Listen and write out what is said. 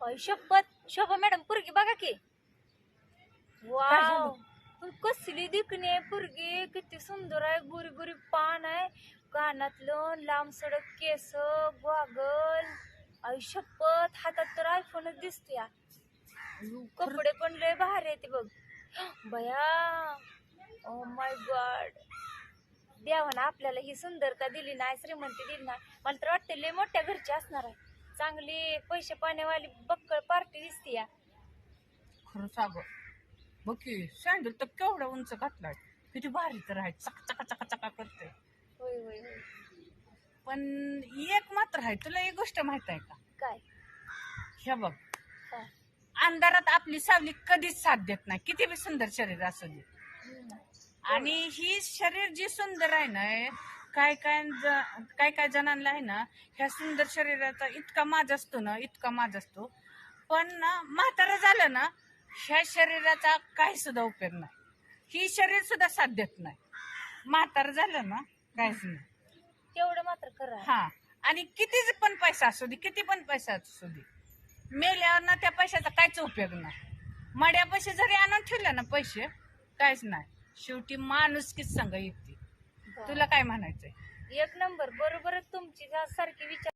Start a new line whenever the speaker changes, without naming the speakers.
शपथ. शोभा मॅडम पुरगी बघा की. वाव. पण कसली दिकणी आहे पुरगी. किती सुंदर आहे गोरी गोरी पान आहे. कानातलं लांब सडक केस गॉगल. आई शपथ. हातात तर आयफोनच दिसते या. कपडे पण लय भारी आहे ते बघ. बया. ओ माय गॉड देवानं आपल्याला ही सुंदरता दिली नाही श्रीमंती दिली नाही. मला तर वाटते लय मोठ्या घरची असणार आहे चांगली पैसे पाण्यावाली बक्कळ पार्टी दिसते या.
खरं सागं बघ की सँडल तर केवढा उंच घातलाय. किती भारी तर आहे चका चका चका चका करते
होय होय होय.
पण एक मात्र आहे तुला एक गोष्ट माहीत आहे का?
काय?
हे बघ.
काय?
अंधारात आपली सावली कधीच साथ देत नाही किती बी सुंदर शरीर असू दे.
हम्म.
आणि ही शरीर जी सुंदर आहे ना काय काय ज- काय काय जणांना आहे ना ह्या सुंदर शरीराचा इतका माज असतो ना इतका माज असतो. पण ना म्हातारं झालं ना ह्या शरीराचा काही सुद्धा उपयोग नाही. ही शरीर सुद्धा साथ देत नाही. म्हातारं झालं ना काहीच नाही.
तेवढं मात्र खरं आहे.
हा. आणि किती पण पैसा असू दे किती पण पैसा असू दे मेल्यावर ना त्या पैशाचा काहीच उपयोग नाही. मड्या पैसे जरी आणून ठेवले ना पैसे काहीच नाही. शेवटी माणुसकीच संग येते. तुला काय म्हणायचंय?
एक नंबर बरोबरच तुमची सारखी विचार